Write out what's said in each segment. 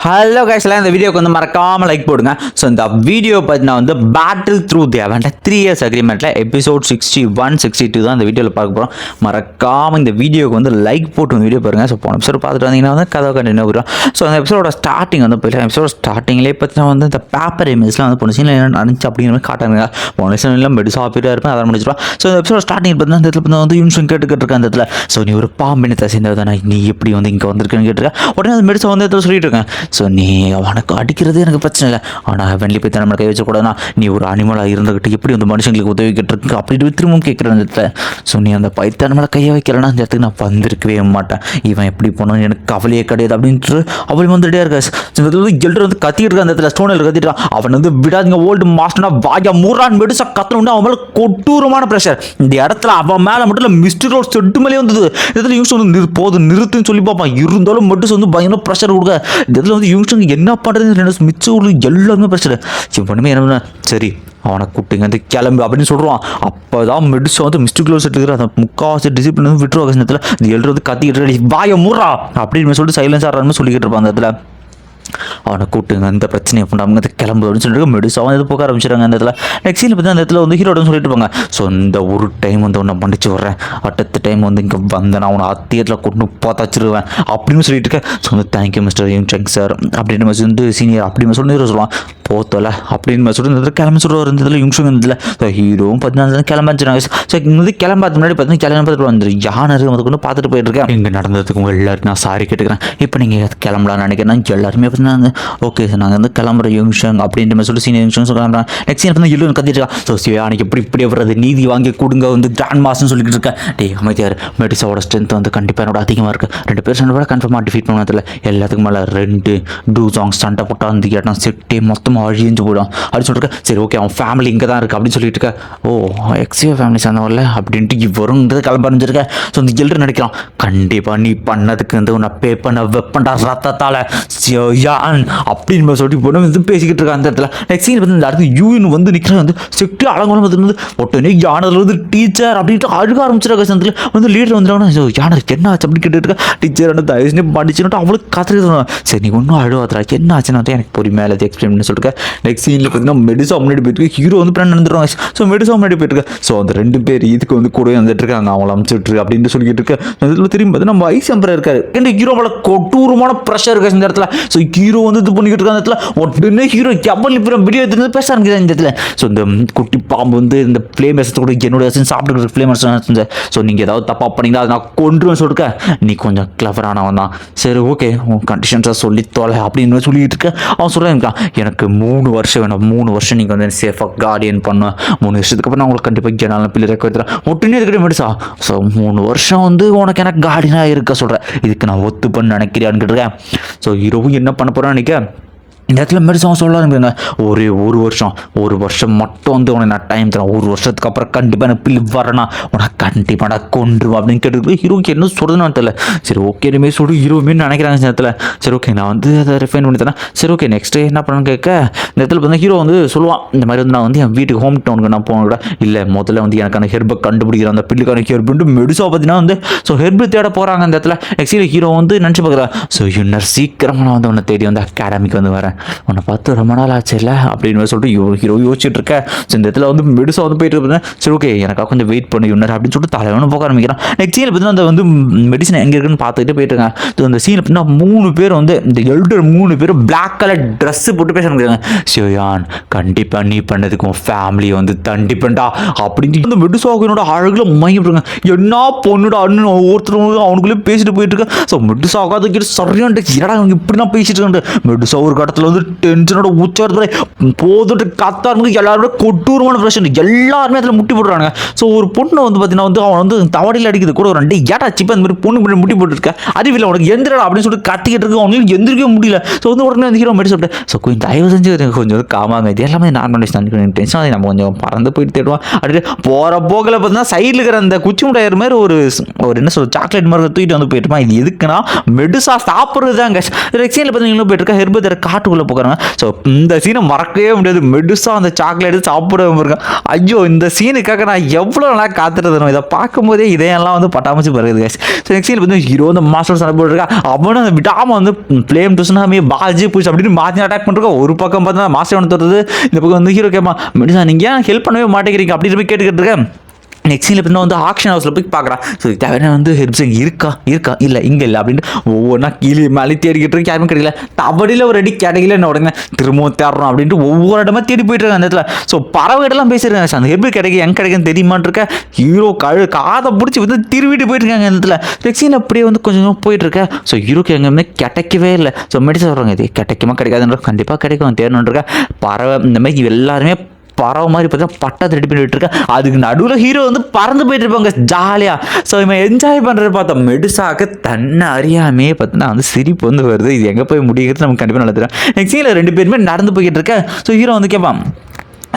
Hello கைஸ்லாம் இந்த வீடியோக்கு வந்து மறக்காமல் லைக் போடுங்க. ஸோ இந்த வீடியோ பார்த்தீங்கன்னா வந்து பேட்டில் த்ரூ தேவன்ட்ட three years அக்ரிமெண்ட்டில் episode sixty one sixty two தான் இந்த வீடியோவில் பார்க்க போகிறோம் மறக்காமல் இந்த வீடியோக்கு வந்து லைக் போட்டு வீடியோ பாருங்கள் ஸோ போன எபிசோட் பார்த்துட்டு வந்தீங்கன்னா வந்து கதை கண்டினியூ வரும் ஸோ அந்த எபிசோட ஸ்டார்டிங் வந்து போயிட்டு எபிசோட ஸ்டார்டிங்லேயே பார்த்தீங்கன்னா வந்து இந்த பேப்பர் இமேஜ்லாம் வந்து போன சீனில் என்ன நடந்துச்சு அப்படிங்கிற மாதிரி காட்டாங்க போன சீனில் மெடிசா ஆப்பிட்டாக இருப்பேன் அதை முடிச்சிருப்பா ஸோ இந்த எபிசோட ஸ்டார்டிங் பார்த்தீங்கன்னா இந்த இடத்துல வந்து யூன்ஷன் கேட்டுக்கிட்டு இருக்கேன் அந்த இடத்துல. ஸோ நீ ஒரு பாம்பினத்தை சேர்ந்தது நீ எப்படி வந்து இங்கே வந்திருக்கேன்னு கேட்டிருக்கேன் உடனே அந்த மெடிசா வந்து இடத்துல சொல்லிட்டு இருக்கேன் ஸோ நீ அவனுக்கு அடிக்கிறது எனக்கு பிரச்சனை இல்லை. ஆனால் வெள்ளி போய் நம்மளை கை வச்சக்கூடாதுன்னா நீ ஒரு அனிமலாக இருந்துக்கிட்டு எப்படி வந்து மனுஷங்களுக்கு உதவி கேட்டுருக்கு அப்படி திரும்பவும் கேட்குறேன் அந்த இடத்துல. ஸோ நீ அந்த பைத்தான் மேலே கையை வைக்கிறேன்னா அந்த இடத்துக்கு நான் வந்திருக்கவே மாட்டேன். இவன் எப்படி போனோம் எனக்கு கவலையே கிடையாது அப்படின்ட்டு அவள் வந்துட்டே இருக்கா. எல்லாரும் வந்து எல்டர் வந்து கத்திட்டு இருக்க அந்த இடத்துல. ஸ்டோனில் கத்திட்டான் அவன் வந்து விடாதீங்க ஓல்டு மாஸ்டர்னா வாயா மூறான் மெடுசா கத்தணும்னு அவன் மேலே கொட்டூரமான ப்ரெஷர் இந்த இடத்துல அவன் மேலே மட்டும் இல்லை மிஸ்டர் ரோட் செட்டு மேலே வந்தது. இதில் யூஸ் வந்து நிறு போதும் நிறுத்துன்னு சொல்லி பார்ப்பான். இருந்தாலும் மட்டும் வந்து பயங்கர ப்ரெஷர் கொடுக்க. இதில் இடத்துல வந்து என்ன பண்ணுறதுன்னு ரெண்டு மிச்சம் உள்ள எல்லாருமே பிரச்சனை. இவனுமே என்ன பண்ண சரி அவனை கூப்பிட்டுங்க வந்து கிளம்பு அப்படின்னு சொல்கிறான் அப்போ தான் மெடிசன் வந்து மிஸ்டர் க்ளோஸ் எடுக்கிற அந்த முக்காவாசி டிசிப்ளின் வந்து விட்டுருவாங்க இந்த இடத்துல இந்த வந்து கத்திக்கிட்டு வாய வாயை மூறா அப்படின்னு சொல்லிட்டு சைலன்ஸ் ஆடுறான்னு சொல்லிக்கிட்டு இருப்பான் அந்த இடத்துல. அவனை கூட்டுங்க அந்த பிரச்சனையை பண்ணாமல் கிளம்பு அப்படின்னு சொல்லிட்டு மெடிசாவும் இது போக ஆரம்பிச்சிடுறாங்க அந்த இடத்துல. நெக்ஸ்ட் சீன் பற்றி அந்த இடத்துல வந்து ஹீரோட சொல்லிட்டு இருப்பாங்க. ஸோ இந்த ஒரு டைம் வந்து உன்னை மன்னிச்சு விட்றேன். அடுத்த டைம் வந்து இங்கே வந்தேன். அவனை அத்தியத்தில் கொண்டு பார்த்தாச்சிருவேன் அப்படின்னு சொல்லிட்டு இருக்கேன் ஸோ வந்து thank you mister Yung Seng sir அப்படின்னு மாதிரி வந்து சீனியர் அப்படின்னு சொல்லி ஹீரோ சொல்லுவான். போத்தல அப்படின்னு மாதிரி சொல்லிட்டு இந்த கிளம்பி சொல்லுவார் இந்த இதில் யூங்ஷுங் இந்த ஸோ ஹீரோவும் பார்த்தீங்கன்னா கிளம்ப ஸோ இங்கே வந்து கிளம்பாத முன்னாடி பார்த்தீங்கன்னா கிளம்பி பார்த்துட்டு வந்து யானை வந்து கொண்டு பார்த்துட்டு போயிட்டு இருக்கேன். இங்கே நடந்ததுக்கு உங்கள் நான் சாரி கேட்டுக்கிறேன். இப்போ நீங்கள் கிளம்பலாம்னு நினைக்கிறேன். எல்லாருமே பார்த்தீங்கன்னா ஓகே சார் நாங்கள் வந்து கிளம்புற யூங்ஷங் அப்படின்ற மாதிரி சொல்லி சீனியர் யூங்ஷங் கிளம்புறேன் நெக்ஸ்ட் சீன் வந்து எல்லோரும் கத்திட்டு இருக்கா. ஸோ சிவானிக்கு எப்படி இப்படி வர்றது நீதி வாங்கி கொடுங்க வந்து கிராண்ட் மாஸ்ன்னு சொல்லிட்டு இருக்கேன். டே அமைதியார். மெடிசாவோட ஸ்ட்ரென்த் வந்து கண்டிப்பாக என்னோட அதிகமாக இருக்குது ரெண்டு பேர் சண்டை கூட கன்ஃபார்மாக டிஃபீட் பண்ணதில்ல எல்லாத்துக்கும் மேலே ரெண்டு டூ சாங்ஸ் சண்டை போட்டால் அந்த இடம் செட்டே மொத்தமாக அழிஞ்சு போயிடும். அப்படின்னு சொல்லிட்டு சரி ஓகே அவன் ஃபேமிலி இங்கே தான் இருக்குது அப்படின்னு சொல்லிட்டு இருக்கேன். ஓ எக்ஸியோ ஃபேமிலி சேர்ந்தவர்ல அப்படின்ட்டு இவருங்கிறது கிளம்ப ஆரம்பிச்சிருக்க ஸோ இந்த எல்லோரும் நினைக்கிறான். கண்டிப்பாக நீ பண்ணதுக்கு வந்து உன்னை பே பண்ண வெப்பண்டா ரத்தத்தால் யான் அப்படின்னு சொல்லிட்டு போன வந்து பேசிக்கிட்டு இருக்காங்க அந்த இடத்துல. நெக்ஸ்ட் சீன் வந்து இந்த அடுத்து யூன் வந்து நிற்கிறாங்க வந்து செக்டி அலங்கோலம் வந்து வந்து உடனே யானதில் வந்து டீச்சர் அப்படின்ட்டு அழுக ஆரம்பிச்சிருக்காங்க சந்தில் வந்து லீடர் வந்துட்டாங்கன்னா யானை என்ன ஆச்சு? அப்படின்னு கேட்டுட்டு இருக்கா. டீச்சர் வந்து தயவு செஞ்சு அவளுக்கு கத்துறது சரி நீ ஒன்றும் அழுவாதரா என்ன ஆச்சுன்னா எனக்கு பொறுமையாக எல்லாத்தையும் எக்ஸ்பிளைன் பண்ணி சொல்லிட்டு நெக்ஸ்ட் சீனில் பார்த்தீங்கன்னா மெடிசா முன்னாடி போயிட்டு ஹீரோ வந்து பிளான் நடந்துருவாங்க ஸோ மெடிசா முன்னாடி போயிட்டு ஸோ அந்த ரெண்டு பேர் இதுக்கு வந்து கூட வந்துட்டு இருக்காங்க. அவங்கள அமுச்சுட்டு அப்படின்னு சொல்லிக்கிட்டு இருக்கு. இதில் திரும்பி பார்த்தீங்கன்னா வைஸ் எம்பரர் இருக்காரு. ரெண்டு ஹீரோ மேலே கொடூரமான ப்ரெஷர் இருக்கு இந்த இடத்துல. ஸோ ஹீரோ வந்து இது பண்ணிக்கிட்டு இருக்க அந்த இடத்துல. உடனே ஹீரோ எவ்வளோ இப்போ வீடியோ எடுத்து பேச ஆரம்பிக்குது இந்த இடத்துல? ஸோ இந்த குட்டி பாம்பு வந்து இந்த ஃப்ளேம் எசத்து கூட என்னோட சாப்பிட்டு ஃப்ளேம் ஸோ நீங்கள் ஏதாவது தப்பாக பண்ணீங்கன்னா அதை நான் கொண்டுருவேன் சொல்லிருக்க நீ கொஞ்சம் கிளவரானவன் தான். சரி ஓகே உன் கண்டிஷன்ஸாக சொல்லி தொலை அப்படின்னு சொல்லிட்டு இருக்க அவன் சொல்கிறேன் எனக்கு மூணு வருஷம் வேணும். மூணு வருஷம் நீங்கள் வந்து சேஃபாக கார்டியன் பண்ணுவேன் மூணு வருஷத்துக்கு அப்புறம் நான் உங்களுக்கு கண்டிப்பாக ஜனாலும் பிள்ளை ரெக்க வைக்கிறேன் ஒட்டுனே இருக்கிற மெடிசா ஸோ மூணு வருஷம் வந்து உனக்கு எனக்கு கார்டியனாக இருக்க சொல்கிறேன் இதுக்கு நான் ஒத்து பண்ண நினைக்கிறேன்னு கேட்டிருக்கேன். ஸோ இரவும் என்ன பண்ண போகிறேன்னு நினைக்க இந்த இடத்துல மெடிசன் சொல்ல ஆரம்பிங்க ஒரே ஒரு வருஷம் ஒரு வருஷம் மட்டும் வந்து உனக்கு நான் டைம் தரேன். ஒரு வருஷத்துக்கு அப்புறம் கண்டிப்பாக எனக்கு பில் வரனா உனக்கு கண்டிப்பாக நான் கொண்டுருவோம் அப்படின்னு கேட்டு ஹீரோக்கு என்ன சொல்கிறதுன்னு தெரியல. சரி ஓகே இனிமேல் சொல்லி ஹீரோமே நினைக்கிறாங்க இந்த இடத்துல. சரி ஓகே நான் வந்து அதை ரிஃபைன் பண்ணி தரேன். சரி ஓகே நெக்ஸ்ட் என்ன பண்ணணும்னு கேட்க இந்த இடத்துல வந்து ஹீரோ வந்து சொல்லுவான் இந்த மாதிரி வந்து நான் வந்து என் வீட்டுக்கு ஹோம் டவுனுக்கு நான் போகணும் கூட. இல்லை முதல்ல வந்து எனக்கு அந்த ஹெர்பை கண்டுபிடிக்கிறேன். அந்த பில்லுக்கான ஹெர்புன்ட்டு மெடிசா பார்த்தீங்கன்னா வந்து ஸோ ஹெர்பு தேட போகிறாங்க அந்த இடத்துல. நெக்ஸ்ட் ஹீரோ வந்து நினச்சி பார்க்குறேன் ஸோ இன்னர் சீக்கிரமாக நான் வந்து உன்னை தேடி வந்து அகாடமிக்கு வந்து வரேன். உன்னை பார்த்து ரொம்ப நாள் ஆச்சு இல்லை அப்படின்னு சொல்லிட்டு யோ ஹீரோ யோசிச்சுட்டு இருக்க இந்த இடத்துல வந்து மெடிசா வந்து போயிட்டு இருப்பேன். சரி ஓகே எனக்காக கொஞ்சம் வெயிட் பண்ணி யுன்னர் அப்படின்னு சொல்லிட்டு தலைவனும் போக ஆரம்பிக்கிறான். நெக்ஸ்ட் சீனில் பார்த்தீங்கன்னா அந்த வந்து மெடிசன் எங்கே இருக்குன்னு பார்த்துக்கிட்டு போயிட்டு இருக்காங்க ஸோ அந்த சீனில் பார்த்தீங்கன்னா மூணு பேர் வந்து இந்த எல்டர் மூணு பேரும் பிளாக் கலர் ட்ரெஸ்ஸு போட்டு பேச ஆரம்பிக்கிறாங்க. சிவயான் கண்டிப்பாக நீ பண்ணதுக்கு உன் ஃபேமிலியை வந்து தண்டிப்பேன்டா அப்படின்னு இந்த மெடிசாகினோட அழகுல மயப்படுறாங்க என்ன பொண்ணுடா அண்ணன் ஒருத்தர் அவனுக்குள்ளே பேசிட்டு போயிட்டு இருக்கேன் ஸோ மெடிசாகாத கிட்ட சரியான்ட்டு என்னடா அவங்க இப்படிலாம் பேசிட்டு இருக்கேன் மெடிசா ஒரு இடத்துல வந்து டென்ஷனோட உச்சத்தில் போதுட்டு கத்தாருங்க எல்லாருமே கொட்டூரமான பிரச்சனை எல்லாருமே அதில் முட்டி போடுறாங்க ஸோ ஒரு பொண்ணை வந்து பார்த்தீங்கன்னா வந்து அவன் வந்து தவடையில் அடிக்கிறது கூட ஒரு ரெண்டு ஏட்டா சிப்பா அந்த மாதிரி பொண்ணு முன்னாடி முட்டி போட்டுருக்க. அறிவில்லை உனக்கு எந்திரடா அப்படின்னு சொல்லிட்டு கத்திக்கிட்டு இருக்கு. அவங்களுக்கு எந்திரிக்கவே முடியல. ஸோ வந்து உடனே வந்து ஹீரோ மாதிரி சொல்லிட்டு ஸோ கொஞ்சம் தயவு செஞ்சு கொஞ்சம் காமாங்க இது எல்லாமே நார்மலைஸ் தான் டென்ஷன் அதை நம்ம கொஞ்சம் பறந்து போயிட்டு தேடுவோம். அப்படியே போகிற போக்கில் பார்த்தீங்கன்னா சைடில் இருக்கிற அந்த குச்சி முட்டையர் மாதிரி ஒரு ஒரு என்ன சொல்ற சாக்லேட் மாதிரி தூக்கிட்டு வந்து போயிட்டுமா இது எதுக்குன்னா மெடுசா சாப்பிட்றது தாங்க எக்ஸைனில் பார்த்தீங்கன்னா போயிட்டு இருக்கா ஹெர்பத்தரை காட்டு உள்ள போகிறாங்க ஸோ இந்த சீனை மறக்கவே முடியாது. மெடுசாக அந்த சாக்லேட் சாப்பிட இருக்கேன் ஐயோ இந்த சீனுக்காக நான் எவ்வளோ நல்லா காத்துட்டு இதை பார்க்கும்போதே இதையெல்லாம் வந்து பட்டாமச்சு வருது கேஸ் ஸோ நெக்ஸ்ட் சீன் வந்து ஹீரோ வந்து மாஸ்டர் சண்டை போட்டுருக்கா. அவனும் அந்த விடாமல் வந்து பிளேம் டுஸ்னாமே பாஜி புஷ் அப்படின்னு மாற்றி அட்டாக் பண்ணிருக்கா. ஒரு பக்கம் பார்த்தா மாஸ்டர் ஒன்று தோறது இந்த பக்கம் வந்து ஹீரோ கேட்பான் மெடிசா நீங்கள் ஏன் ஹெல்ப் பண்ணவே மாட்டேங்கிறீங்க? அப்படின்னு போய் கேட்டுக்கிட்டு இருக்கேன். நெக்ஸ்ட் சீனில் பின்ன வந்து ஆக்ஷன் ஹவுஸில் போய் பார்க்குறான். ஸோ தேவையான வந்து ஹெர்ப்ஸிங் இருக்கா? இருக்கா? இல்லை இங்கே இல்லை அப்படின்ட்டு ஒவ்வொன்றா கீழே மேலே தேடிக்கிட்டு இருக்கு யாருமே கிடைக்கல. தவடியில் ஒரு அடி கிடைக்கல என்ன உடனே திரும்பவும் தேடுறோம் அப்படின்ட்டு ஒவ்வொரு இடமா தேடி போயிட்டு இருக்காங்க அந்த இடத்துல. ஸோ பறவைகிட்டலாம் பேசியிருக்காங்க அந்த ஹெல்ப் கிடைக்கும் எங்க கிடைக்கும் தெரியுமான்னு இருக்க? ஹீரோ கழு காதை பிடிச்சி வந்து திருவிட்டு போயிட்டு இருக்காங்க அந்த இடத்துல. நெக்ஸ்ட் சீன் அப்படியே வந்து கொஞ்சம் கொஞ்சம் போயிட்டு இருக்க. ஸோ ஹீரோக்கு எங்கேயுமே கிடைக்கவே இல்லை. ஸோ மெடிசன் சொல்கிறாங்க இது கிடைக்குமா கிடைக்காதுன்ற கண்டிப்பாக கிடைக்கும் தேடணுன்னு பறவை இந்த மாதிரி எல்லாருமே பறவை மாதிரி பார்த்தீங்கன்னா பட்டத்தை ரெடி பண்ணி இருக்கேன் அதுக்கு நடுவில் ஹீரோ வந்து பறந்து போயிட்டு இருப்பாங்க. ஜாலியாக ஸோ இவன் என்ஜாய் பண்ணுறது பார்த்தா மெடுசாக்க தன்னை அறியாமே பார்த்தீங்கன்னா வந்து சிரிப்பு வந்து வருது. இது எங்கே போய் முடிகிறது நமக்கு கண்டிப்பாக நல்லா தெரியும் நெக்ஸ்ட் சீனில் ரெண்டு பேருமே நடந்து போய்கிட்டு இருக்கேன். ஸோ ஹீரோ வந்து கேட்பான்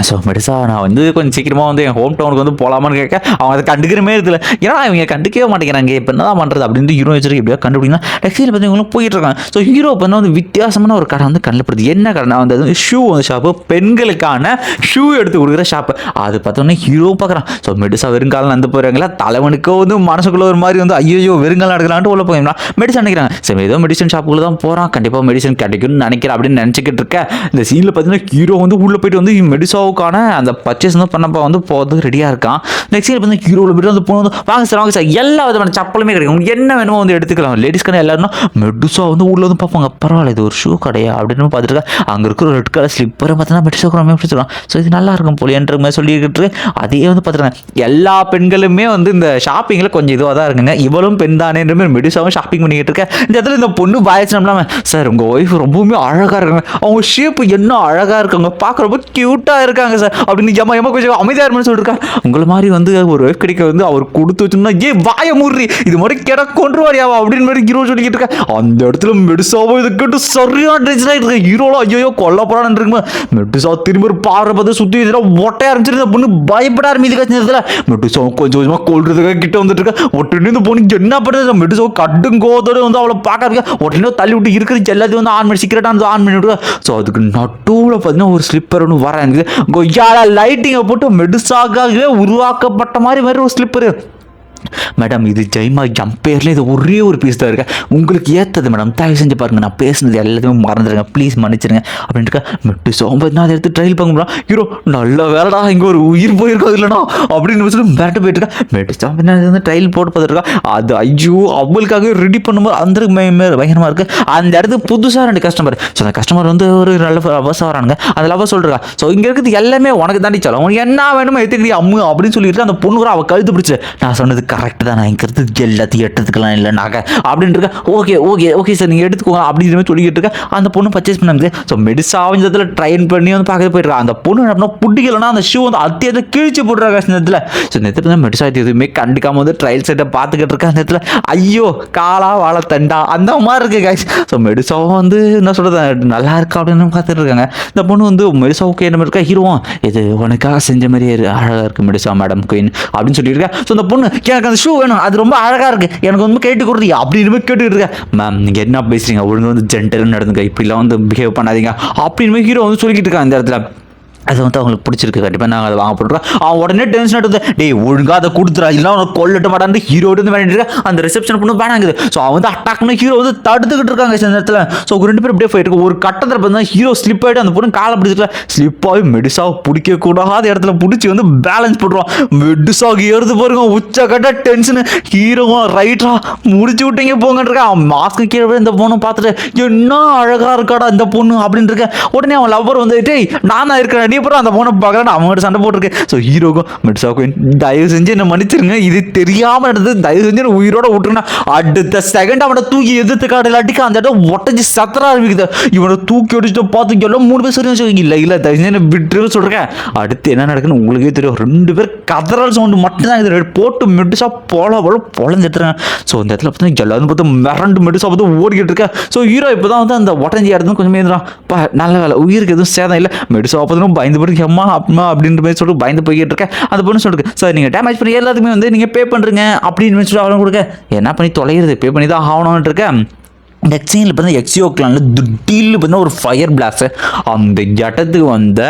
ஸோ மெடிசா நான் வந்து கொஞ்சம் சீக்கிரமாக வந்து என் ஹோம் டவுனுக்கு வந்து போகலாமான்னு கேட்க அவங்க அதை கண்டுக்கிறமே இருக்குல்ல ஏன்னா இவங்க கண்டுக்கவே மாட்டேங்கிறாங்க இப்போ என்ன தான் பண்ணுறது அப்படின்னு ஹீரோ வச்சிருக்கு எப்படியா கண்டுபிடிங்கன்னா நெக்ஸ்ட் பார்த்தீங்கன்னா போயிட்டு இருக்காங்க. ஸோ ஹீரோ பண்ண வந்து வித்தியாசமான ஒரு கடை வந்து கண்டுபிடுது என்ன கடை வந்து அது ஷூ வந்து ஷாப்பு பெண்களுக்கான ஷூ எடுத்து கொடுக்குற ஷாப்பு அது பார்த்தோன்னே ஹீரோ பார்க்குறான். ஸோ மெடிசா வெறுங்காலம் நடந்து போகிறாங்களா தலைவனுக்கோ வந்து மனசுக்குள்ள ஒரு மாதிரி வந்து ஐயோ வெறுங்காலம் நடக்கலான்ட்டு உள்ள போயிடலாம் மெடிசன் நினைக்கிறாங்க. சரி ஏதோ மெடிசன் ஷாப்புக்குள்ள தான் போகிறான் கண்டிப்பாக மெடிசன் கிடைக்கும்னு நினைக்கிறேன் அப்படின்னு நினச்சிக்கிட்டு இருக்கேன் இந்த சீனில் பார்த்தீங்கன்னா ஹீரோ வந்து உள்ளே போயிட்டு வந்து ஹீரோவுக்கான அந்த பர்ச்சேஸ் வந்து பண்ணப்போ வந்து போகிறதுக்கு ரெடியாக இருக்கான். நெக்ஸ்ட் இயர் பார்த்தீங்கன்னா ஹீரோவில் போய்ட்டு வந்து போகணும் வாங்க சார் வாங்க சார் எல்லா விதமான சப்பலுமே கிடைக்கும். என்ன வேணுமோ வந்து எடுத்துக்கலாம். லேடிஸ்க்கான எல்லாரும் மெடிசா வந்து உள்ளே வந்து பார்ப்பாங்க. பரவாயில்ல இது ஒரு ஷூ கடையா அப்படின்னு பார்த்துருக்கா. அங்கே இருக்கிற ரெட் கலர் ஸ்லிப்பரை பார்த்தீங்கன்னா மெட்ஷோ கூட பிடிச்சிருக்கான் ஸோ இது நல்லா இருக்கும் போலியன்ற மாதிரி சொல்லிக்கிட்டு அதே வந்து பார்த்துருக்காங்க எல்லா பெண்களுமே வந்து இந்த ஷாப்பிங்கில் கொஞ்சம் இதுவாக தான் இருக்குங்க. இவளும் பெண் தானேன்ற மாதிரி மெடுசாவும் ஷாப்பிங் பண்ணிக்கிட்டு இருக்கேன் இந்த இடத்துல இந்த பொண்ணு பாயச்சனம்லாம் சார் உங்கள் ஒய்ஃப் ரொம்பவுமே அழகாக இருக்காங்க. அவங்க ஷேப் என்ன அழகாக இருக்காங்க. பார்க்க ரொம்ப க்யூட்டாக இருக்காங்க சார். அப்படின்னு ஜமா எம்மா கொஞ்சம் அமைதியாக இருமனு சொல்லிருக்கா. உங்களை மாதிரி வந்து ஒரு ஒய்ஃப் கிடைக்க வந்து அவர் கொடுத்து வச்சோம்னா ஏ வாய முறி இது மாதிரி கிட கொண்டுருவாரியாவா அப்படின்னு மாதிரி ஹீரோ சொல்லிக்கிட்டு இருக்கா. அந்த இடத்துல மெடிசாவோ இது கேட்டு சரியான டென்ஷன் ஆகிட்டு ஹீரோலாம் ஐயோ கொல்ல போறான்னு இருக்குமா? மெடிசா திரும்ப ஒரு பார்வை பார்த்து சுற்றி வச்சுட்டா ஒட்டைய ஆரம்பிச்சிருந்த பொண்ணு பயப்பட ஆரம்பிச்சு நேரத்தில் மெடிசா கொஞ்சம் கொஞ்சமாக கொள்றதுக்காக கிட்ட வந்துட்டு இருக்கா. உடனே இந்த பொண்ணு என்ன பண்ணுறது மெடிசா கட்டும் கோதோட வந்து அவளை பார்க்க இருக்கா உடனே தள்ளி விட்டு இருக்கிறது எல்லாத்தையும் வந்து ஆன் பண்ணி சீக்கிரட்டாக வந்து ஆன் பண்ணி விடுவா ஸோ அதுக்கு நடுவில் பார்த்தீங்கன்னா ஒரு ஸ்லிப்பர் ஒன்று வர எனக்கு கொய்யால லைட்டிங்கை போட்டு மெடுசாக உருவாக்கப்பட்ட மாதிரி மாதிரி ஒரு ஸ்லிப்பரு மேடம் இது ஜெய்மா ஜம்பேரில் இது ஒரே ஒரு பீஸ் தான் இருக்கேன் உங்களுக்கு ஏற்றது மேடம் தயவு செஞ்சு பாருங்க. நான் பேசுனது எல்லாத்தையுமே மறந்துடுங்க. ப்ளீஸ் மன்னிச்சிருங்க அப்படின்ட்டு மெட்டு சோம்பது நான் அதை எடுத்து ட்ரையல் பண்ண ஹீரோ நல்ல வேலைடா இங்கே ஒரு உயிர் போயிருக்கோம் இல்லைனா அப்படின்னு சொல்லி மிரட்டு போயிட்டு இருக்கா. மெட்டு சோம்பது நான் வந்து ட்ரையல் போட்டு பார்த்துருக்கா அது ஐயோ அவங்களுக்காக ரெடி பண்ணும்போது அந்த பயங்கரமாக இருக்குது அந்த இடத்துக்கு புதுசாக ரெண்டு கஸ்டமர் ஸோ அந்த கஸ்டமர் வந்து ஒரு நல்ல லவர்ஸ் வரானுங்க. அந்த லவர் சொல்கிறா ஸோ இங்கே இருக்கிறது எல்லாமே உனக்கு தாண்டி சொல்லும் உனக்கு என்ன வேணுமோ எடுத்துக்கிட்டே அம்மு? அப்படின்னு சொல்லிட்டு அந்த பொண்ணு கூட அவள் கழுத்து பிடிச்சி நான் சொன்னது கரெக்ட் தான் நான் இங்கிறது எல்லாத்தையும் எடுத்துக்கலாம் இல்லை நாங்க அப்படின்னு இருக்கேன். ஓகே ஓகே ஓகே சார் நீங்கள் எடுத்துக்கோங்க அப்படின்னு மாதிரி சொல்லிக்கிட்டு இருக்கேன். அந்த பொண்ணு பர்ச்சேஸ் பண்ணாங்க ஸோ மெடிசாவும் அவஞ்சத்தில் இடத்துல ட்ரைன் பண்ணி வந்து பார்க்க போயிடுறா அந்த பொண்ணு என்ன பிடிக்கலன்னா அந்த ஷூ வந்து அத்தியத்தை கிழிச்சு போடுறாங்க இந்த இடத்துல. ஸோ இந்த இடத்துல மெடிசா எதுவுமே கண்டுக்காமல் வந்து ட்ரையல் செட்டை பார்த்துக்கிட்டு இருக்கா அந்த இடத்துல. ஐயோ காலா வாழ தண்டா. அந்த மாதிரி இருக்கு கைஸ் ஸோ மெடிசாவும் வந்து என்ன சொல்கிறது நல்லா இருக்கா அப்படின்னு பார்த்துட்டு இருக்காங்க. இந்த பொண்ணு வந்து மெடிசாவுக்கு என்ன இருக்கா ஹீரோவும் இது உனக்காக செஞ்ச மாதிரியே அழகாக இருக்குது மெடிசா மேடம் குயின் அப்படின்னு சொல்லியிருக்கேன் ஸோ அந்த பொண்ணு எனக்கு அந்த ஷூ வேணும். அது ரொம்ப அழகாக இருக்குது எனக்கு வந்து கேட்டு கொடுத்து அப்படின்னு போய் கேட்டுக்கிட்டு இருக்கேன் மேம் நீங்கள் என்ன பேசுறீங்க? ஒழுங்கு வந்து ஜென்டல் நடந்துங்க இப்படிலாம் வந்து பிஹேவ் பண்ணாதீங்க. அப்படின்னு ஹீரோ வந்து சொல்லிக்கிட்டு இருக்கான் இந்த இடத்துல. அது வந்து அவங்களுக்கு பிடிச்சிருக்கு கண்டிப்பாக நாங்கள் அதை வாங்க பண்ணுறோம் அவன் உடனே டென்ஷன் எடுத்து டேய் ஒழுங்கா அதை கொடுத்துறா. இல்லை அவனை கொல்லட்ட மாட்டான் ஹீரோடு வந்து வேண்டிட்டு அந்த ரிசப்ஷன் பொண்ணு வேணாங்குது. ஸோ அவன் வந்து அட்டாக்னு ஹீரோ வந்து தடுத்துக்கிட்டு இருக்காங்க சில இடத்துல ஸோ ரெண்டு பேரும் அப்படியே போயிட்டு இருக்கு. ஒரு கட்டத்தில் பார்த்தா ஹீரோ ஸ்லிப் ஆகிட்டு அந்த பொண்ணு காலை பிடிச்சிக்கல ஸ்லிப் ஆகி பிடிக்கக்கூடாத இடத்துல பிடிச்சி வந்து பேலன்ஸ் பண்ணுறான் மெடிசாக ஏறுது பாருங்க. உச்ச கட்ட டென்ஷனு ஹீரோவும் ரைட்டா முடிச்சு விட்டீங்க போங்கன்னு அவன் மாஸ்க்கு கீழே இந்த பொண்ணு பார்த்துட்டு என்ன அழகாக இருக்காடா இந்த பொண்ணு அப்படின்னு இருக்கேன் உடனே அவன் லவ்வர் வந்து டேய் நான் தான் இருக்கிறேன் அப்புறம் அந்த பொண்ணை பார்க்குறேன் அவங்ககிட்ட சண்டை போட்டிருக்கு. ஸோ ஹீரோக்கும் மெட்ஸாக்கும் தயவு செஞ்சு என்ன மன்னிச்சிருங்க. இது தெரியாமல் நடந்தது. தயவு செஞ்சு என்ன உயிரோட விட்டுருனா அடுத்த செகண்ட் அவனை தூக்கி எதிர்த்து காட்டலாட்டிக்கு அந்த இடம் ஒட்டஞ்சி சத்திர ஆரம்பிக்குது. இவனை தூக்கி அடிச்சுட்டு பார்த்து எல்லாம் மூணு பேர் சொல்லி வச்சுக்கோங்க. இல்லை இல்லை தயவு செஞ்சு என்ன விட்டுருன்னு சொல்கிறேன் அடுத்து என்ன நடக்குன்னு உங்களுக்கே தெரியும். ரெண்டு பேர் கதறல் சவுண்டு மட்டும் தான் இது போட்டு மெடிசா போல போல பொழந்துட்டுருங்க ஸோ அந்த இடத்துல பார்த்தா எல்லாரும் பார்த்து மிரண்டு மெடிசா பார்த்து ஓடிக்கிட்டு இருக்கேன் ஸோ ஹீரோ இப்போ தான் வந்து அந்த ஒட்டஞ்சி இடத்துல கொஞ்சம் மேந்துறான் பா நல்ல வேலை. உயிருக்கு எதுவும் சேதம் இல்லை. மெடிசா பார்த்தோன்னா பயந்து போட்டு அம்மா அம்மா அப்படின்ற மாதிரி சொல்லிட்டு பயந்து போய்கிட்டு இருக்கேன் அந்த பொண்ணு சொல்லிட்டு சார் நீங்கள் டேமேஜ் பண்ணி எல்லாத்துக்குமே வந்து நீங்கள் பே பண்ணுறீங்க அப்படின்னு சொல்லி அவனும் கொடுக்க. என்ன பண்ணி தொலைகிறது பே பண்ணி தான் ஆகணும்னு இருக்கேன் நெக்ஸ்ட் சீனில் பார்த்தீங்கன்னா எக்ஸியோ கிளானில் திடீர்னு பார்த்தீங்கன்னா ஒரு ஃபயர் பிளாஸ்டர் அந்த இடத்துக்கு வந்த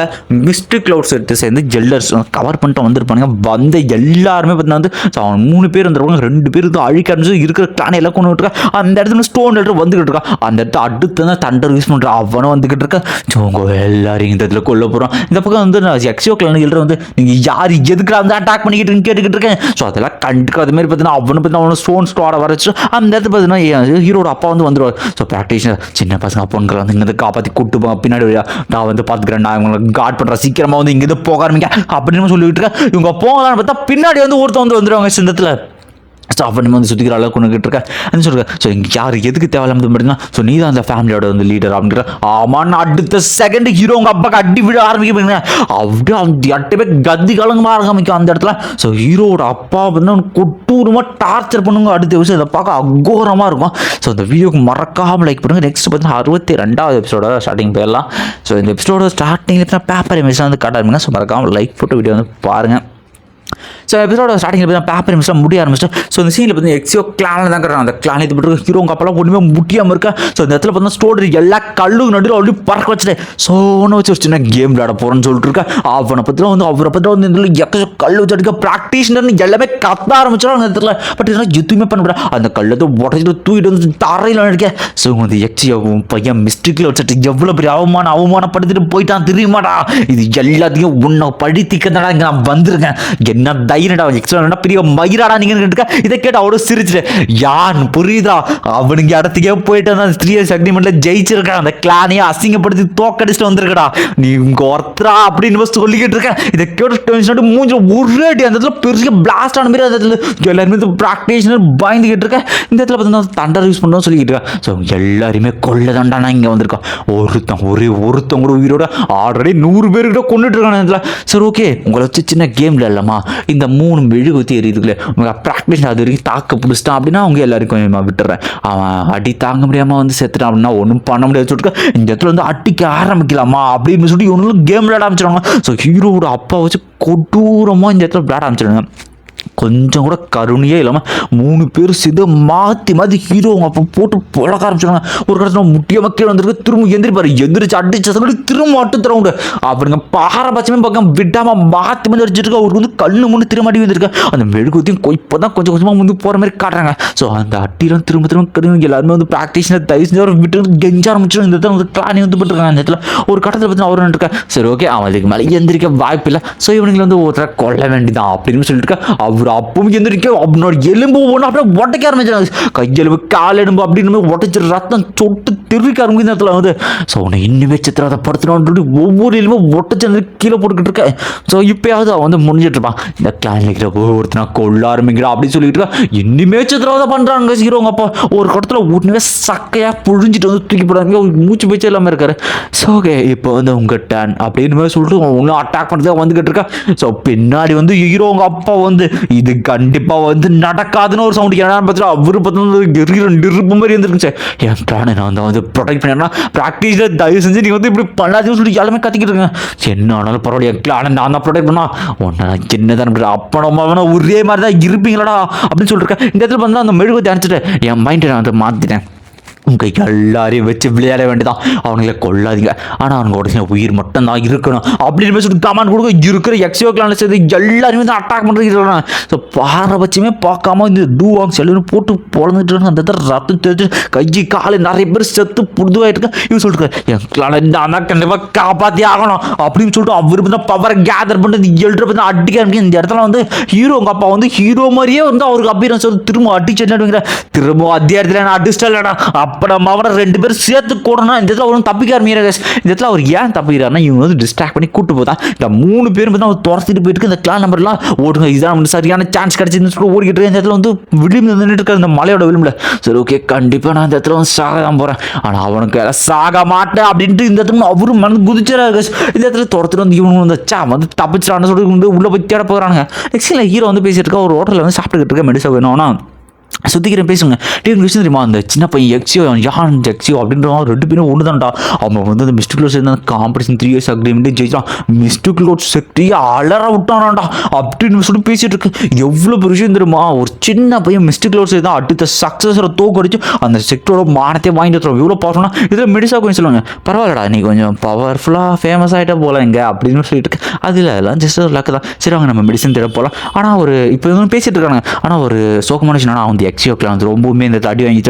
மிஸ்ட் க்ளவுட்ஸ் எடுத்து சேர்ந்து ஜெல்லர்ஸ் கவர் பண்ணிட்டு வந்திருப்பானுங்க. வந்த எல்லாருமே பார்த்தீங்கன்னா வந்து அவன் மூணு பேர் வந்துருப்பாங்க ரெண்டு பேர் வந்து அழிக்க ஆரம்பிச்சு இருக்கிற கிளானை எல்லாம் கொண்டு விட்டுருக்கா அந்த இடத்துல ஸ்டோன் எடுத்து வந்துக்கிட்டு இருக்கா அந்த இடத்த அடுத்து தான் தண்டர் யூஸ் பண்ணுறான் அவனும் வந்துக்கிட்டு இருக்கா ஸோ உங்க எல்லாரையும் இந்த இடத்துல கொல்ல போகிறோம் இந்த பக்கம் வந்து நான் எக்ஸியோ கிளான் எழுற வந்து நீங்கள் யார் எதுக்குடா வந்து அட்டாக் பண்ணிக்கிட்டு கேட்டுக்கிட்டு இருக்கேன். ஸோ அதெல்லாம் கண்டுக்காத மாதிரி பார்த்தீங்கன்னா அவனு பார்த்தீங்கன்னா அவனை ஸ்டோன் ஸ்டோரை வரைச்சு அந்த இடத்துல பார்த்தீங்கன்னா ஹீரோட அப்பா வந்து வந்துருவார் ஸோ ப்ராக்டிஷனர் சின்ன பசங்க அப்போன்கள் வந்து இங்கேருந்து காப்பாற்றி கூட்டு போங்க. பின்னாடி வழியா நான் வந்து பார்த்துக்கிறேன் நான் இவங்களை காட் பண்ணுறேன் சீக்கிரமாக வந்து இங்கேருந்து போக ஆரம்பிங்க அப்படின்னு சொல்லிட்டு இருக்கேன் இவங்க போகலான்னு பார்த்தா பின்னாடி வந்து ஒருத்தர் வந்து வந்துடுவாங்க சிந்தத்தில் ஸ்டாப் பண்ணி வந்து சுற்றிக்கிற அளவுக்கு ஒன்று இருக்கேன் என்ன ஸோ இங்கே யார் எதுக்கு தேவையில்லாமல் மட்டும்தான் ஸோ நீ தான் அந்த ஃபேமிலியோட வந்து லீடர் அப்படின்ற ஆமான்னு அடுத்த செகண்ட் ஹீரோ உங்கள் அப்பாக்கு அடி விட ஆரம்பிக்க அப்படியே அந்த எட்டுமே கத்தி கலங்கமாக ஆரம்பிக்கும் அந்த இடத்துல. ஸோ ஹீரோட அப்பா வந்து கொட்டூரமாக டார்ச்சர் பண்ணுங்க. அடுத்த விஷயம் இதை பார்க்க அகோரமாக இருக்கும். ஸோ இந்த வீடியோக்கு மறக்காமல் லைக் பண்ணுங்கள் நெக்ஸ்ட் பார்த்தீங்கன்னா அறுபத்தி ரெண்டாவது எபிசோட ஸ்டார்டிங் போயிடலாம். ஸோ இந்த எபிசோட ஸ்டார்டிங்கில் பேப்பர் இமேஜ் வந்து காட்டாருங்க ஸோ மறக்காமல் லைக் போட்டு வீடியோ வந்து பாருங்கள் ஸோ எபிசோட ஸ்டார்டிங்கில் பார்த்தா பேப்பர் மிஸ்லாம் முடிய ஆரம்பிச்சிட்டு ஸோ இந்த சீனில் பார்த்தீங்கன்னா எக்ஸியோ கிளான் தான் இருக்கிறாங்க அந்த கிளான் இது பண்ணுற ஹீரோ அப்பெல்லாம் ஒன்றுமே முடியாமல் இருக்கா? ஸோ இந்த இடத்துல பார்த்தா ஸ்டோரி எல்லா கல்லுக்கு நடுவில் அப்படி பறக்க வச்சுட்டேன் ஸோ ஒன்று வச்சு ஒரு சின்ன கேம் விளையாட போகிறேன்னு சொல்லிட்டு இருக்கா? அவனை பற்றிலாம் வந்து அவரை பற்றிலாம் வந்து இதில் எக்கச்சோ கல் வச்சு அடிக்க ப்ராக்டிஷனர்னு எல்லாமே கத்த ஆரம்பிச்சிடும் அந்த இடத்துல. பட் இதெல்லாம் எதுவுமே பண்ண முடியாது. அந்த கல்லத்தை உடச்சிட்டு தூக்கிட்டு வந்து தரையில் அடிக்க ஸோ வந்து எக்ஸியோ பையன் மிஸ்டேக்கில் வச்சுட்டு எவ்வளோ பெரிய அவமானம் அவமானப்படுத்திட்டு போயிட்டான் தெரியுமாடா? இது எல்லாத்தையும் உன்னை பழித்திக்கதாடா இங்கே நான் வந்திருக்கேன். என்ன தைரியடா எக்ஸ்ட்ரா பெரிய மயிராடா நீங்க இருக்க? இதை கேட்டு அவ்வளோ சிரிச்சிட்டு யான் புரியுதா அவனுங்க இடத்துக்கே போயிட்டு அந்த த்ரீ இயர்ஸ் அக்ரிமெண்ட்ல ஜெயிச்சிருக்கான். அந்த கிளானையே அசிங்கப்படுத்தி தோக்கடிச்சுட்டு வந்திருக்கடா. நீ உங்க ஒருத்தரா அப்படின்னு சொல்லிக்கிட்டு இருக்கேன். இதை கேட்டு டென்ஷன் மூஞ்சி ஒரே அடி அந்த இடத்துல பெரிய பிளாஸ்ட் ஆன மாதிரி அந்த இடத்துல எல்லாருமே ப்ராக்டிஷனர் பயந்துக்கிட்டு இருக்கேன். இந்த இடத்துல பார்த்தீங்கன்னா தண்டர் யூஸ் பண்ணணும் சொல்லிக்கிட்டு இருக்கேன். ஸோ எல்லாருமே கொள்ள தண்டானா இங்கே வந்திருக்கோம் ஒருத்தன் ஒரே ஒருத்தன் கூட உயிரோட ஆல்ரெடி நூறு பேர்கிட்ட கொண்டுட்டு இருக்கான் இந்த சரி ஓகே உங்களை வச்சு சின்ன கேம்ல இல்லம்மா. இந்த மூணு மெழுகுத்தி எரியுதுக்குள்ளே உங்க ப்ராக்டிஸ் அது வரைக்கும் தாக்க பிடிச்சிட்டான் அப்படின்னா அவங்க எல்லாருக்கும் நான் விட்டுறேன். அவன் அடி தாங்க முடியாமல் வந்து செத்துட்டான் அப்படின்னா ஒன்றும் பண்ண முடியாது. சொல்லிட்டு இந்த இடத்துல வந்து அடிக்க ஆரம்பிக்கலாமா அப்படின்னு சொல்லி இவனும் கேம் விளையாட ஆரம்பிச்சிடுவாங்க ஸோ ஹீரோவோட அப்பா வச்சு கொடூரமாக இந்த இடத்துல விளையாட ஆரம்பிச்சிடுவாங்க கொஞ்சம் கூட கருணையே இல்லாமல் மூணு பேர் சேர்ந்து மாற்றி மாற்றி ஹீரோ அவங்க அப்போ போட்டு பழக்க ஆரம்பிச்சிருவாங்க. ஒரு கடத்தில் முட்டியாக கீழே வந்திருக்கு திரும்ப எந்திரிப்பார். எந்திரிச்சு அடிச்சு சொல்லி திரும்ப அட்டு தரவுண்டு அப்படிங்க பாரபட்சமே பக்கம் விடாமல் மாற்றி மாதிரி அடிச்சிட்டு அவருக்கு வந்து கண்ணு முன்னு திரும்ப அடி வந்திருக்கு. அந்த மெழுகுத்தையும் இப்போ தான் கொஞ்சம் கொஞ்சமாக முந்து போகிற மாதிரி காட்டுறாங்க. ஸோ அந்த அட்டிலாம் திரும்ப திரும்ப கருங்க எல்லாருமே வந்து ப்ராக்டிஷனர் தயவு செஞ்சு அவர் விட்டு கெஞ்ச ஆரம்பிச்சிடும் இந்த இடத்துல வந்து பிளானிங் வந்து பண்ணிருக்காங்க அந்த இடத்துல ஒரு கட்டத்தில் பார்த்தீங்கன்னா அவர் இருக்கா சரி ஓகே அவன் அதுக்கு மேலே எந்திரிக்க வாய்ப்பு இல்லை. ஸோ இவனுங்களை வந்து ஒருத்தர கொல்ல வேண்டியதான் அப்படின்னு சொல்லிட்டு இருக்கா அவர் அப்பவும் எந்திரிக்க அவனோட எலும்பு ஒன்று அப்படியே உடைக்க ஆரம்பிச்சாங்க கையெலும்பு கால் எலும்பு அப்படின்னு உடைச்சு ரத்தம் சொட்டு தெருவிக்க ஆரம்பிக்கிற நேரத்தில் இடத்துல வந்து. ஸோ உன்னை இன்னுமே சித்திரத்தை படுத்தணும்னு ஒவ்வொரு எலும்பும் ஒட்டச்சு கீழே போட்டுக்கிட்டு இருக்கேன். ஸோ இப்போயாவது அவன் வந்து முடிஞ்சிட்டு இருப்பான். இந்த கிளான் இருக்கிற ஒருத்தனா கொள்ள ஆரம்பிக்கிறா அப்படின்னு சொல்லிட்டு இருக்கான் இன்னுமே சித்திரவதை பண்ணுறாங்க ஹீரோங்க அப்போ. ஒரு கடத்தில் உடனே சக்கையாக புழிஞ்சிட்டு வந்து தூக்கி போடுறாங்க. ஒரு மூச்சு பேச்சு இல்லாமல் இருக்காரு. ஸோ ஓகே இப்போ வந்து உங்கள் டேன் அப்படின்னு மாதிரி சொல்லிட்டு ஒன்றும் அட்டாக் பண்ணுறதுக்கு வந்துக்கிட்டு இருக்கா. ஸோ பின்னாடி வந்து ஹீரோ அப்பா வந்து இது கண்டிப்பாக வந்து நடக்காதுன்னு ஒரு சவுண்ட் என்னன்னு பார்த்துட்டு அவரு பார்த்தா நெருப்பு மாதிரி இருந்துருச்சு என் நான் வந்து வந்து ப்ரொடெக்ட் பண்ணேன்னா ப்ராக்டிஸில் தயவு செஞ்சு நீங்கள் வந்து இப்படி பண்ணாதுன்னு சொல்லி எல்லாமே கத்திக்கிட்டு இருக்கேன் என்ன ஆனாலும் பரவாயில்ல என் பிளானை நான் தான் ப்ரொடெக்ட் பண்ணா? உன்னை நான் என்னதான் அப்பா நம்ம ஒரே மாதிரி தான் இருப்பீங்களாடா அப்படின்னு சொல்லிருக்கேன் இந்த இடத்துல வந்து அந்த மெழுகு அனுப்பிச்சிட்டு என் மைண்டை நான் வந்து மாற்றிட்டேன் உங்கள் எல்லாரையும் வச்சு விளையாட வேண்டியதான் அவங்கள கொல்லாதீங்க ஆனால் அவங்க உடனே உயிர் மட்டும் தான் இருக்கணும். அப்படின்னு சொல்லிட்டு கமாண்ட் கொடுக்க இருக்கிற எக்ஸோ கிளான சேர்த்து எல்லாருமே தான். அட்டாக் பண்ணுறது ஸோ பாரபட்சமே பார்க்காம இந்த டூவாங் செல்லுன்னு போட்டு பொழந்துட்டு அந்த இடத்துல ரத்தம் தெரிஞ்சு கை காலு நிறைய பேர் செத்து புதுவாயிட்டு இருக்கேன் இவன் சொல்லிட்டு என் கிளான நான் தான் கண்டிப்பாக காப்பாற்றி ஆகணும். அப்படின்னு சொல்லிட்டு அவர் தான் பவரை கேதர் பண்ணிட்டு எழுற வந்து அடிக்க ஆரம்பிக்கும் இந்த இடத்துல வந்து ஹீரோ உங்கள் அப்பா வந்து ஹீரோ மாதிரியே வந்து அவருக்கு அப்பியரன்ஸ் வந்து திரும்ப அடிச்சு என்ன திரும்ப அதே இடத்துல நான் அடிச்சிட்டலடா அப்போ நம்ம அவனை ரெண்டு பேரும் சேர்த்து கூடனா இந்த இடத்துல அவரும் தப்பிக்க கேஸ் இந்த இடத்துல அவர் ஏன் தப்பிக்கிறாருன்னா இவங்க வந்து டிஸ்ட்ராக்ட் பண்ணி கூட்டு போதா இந்த மூணு பேரும் வந்து அவர் துரத்திட்டு போயிட்டு இந்த கிளான் நம்பர்லாம் ஓடுங்க. இதுதான் சரியான சான்ஸ் கிடச்சிருந்து சொல்லி ஓடிக்கிட்டு இருக்கு. இந்த இடத்துல வந்து விளிம்பு நின்றுட்டு இருக்க இந்த மலையோட விளிம்பில். சரி ஓகே கண்டிப்பாக நான் இந்த இடத்துல வந்து சாக தான் போகிறேன் ஆனால் அவனுக்கு வேலை சாக மாட்டேன் அப்படின்ட்டு இந்த இடத்துல அவரும் மனது குதிச்சிடா கேஸ் இந்த இடத்துல துரத்துட்டு வந்து இவனு வந்து சா வந்து தப்பிச்சிடான்னு சொல்லி வந்து உள்ளே போய் தேட போகிறானுங்க நெக்ஸ்ட் ஹீரோ வந்து பேசிட்டு இருக்கா ஒரு ஹோட்டலில் வந்து சாப்பிட்டுக்கிட்டு இருக்க மெடிசா வேணும்னா. சுத்திக்கிறேன் பேசுங்க. டே விஷயம் தெரியுமா? அந்த சின்ன பையன் எக்ஸியோ யான் எக்ஸியோ அப்படின்றவங்க ரெண்டு பேரும் ஒன்று தான்டா அவன் வந்து அந்த மிஸ்டர் க்ளோஸ் இருந்தால் காம்படிஷன் த்ரீ இயர்ஸ் அக்ரிமெண்ட் ஜெயிச்சான். மிஸ்டர் க்ளோஸ் செக்டியே அலற விட்டானாண்டா அப்படின்னு சொல்லிட்டு பேசிட்டு இருக்கு. எவ்வளோ பெரிய விஷயம் தெரியுமா? ஒரு சின்ன பையன் மிஸ்டர் க்ளோஸ் தான் அடுத்த சக்ஸஸரை தோக்கடிச்சு அந்த செக்டரோட மானத்தை வாங்கிட்டு வந்துடும் இவ்வளோ பார்த்தோம்னா இதில் மெடிசா கொஞ்சம் சொல்லுவாங்க. பரவாயில்லடா நீ கொஞ்சம் பவர்ஃபுல்லாக ஃபேமஸ் ஆகிட்ட போகலாம் இங்கே அப்படின்னு சொல்லிட்டு இருக்கு. அதில் அதெல்லாம் ஜஸ்ட் ஒரு லக்கு தான். சரி வாங்க நம்ம மெடிசன் தேட போகலாம் ஆனால் ஒரு இப்போ எதுவும் பேசிட்டு இருக்காங்க ஆனால் ஒரு சோகமான விஷயம் அவன் எக்ஸியோ கிளான் ரொம்பவுமே இந்த தடி வாங்கி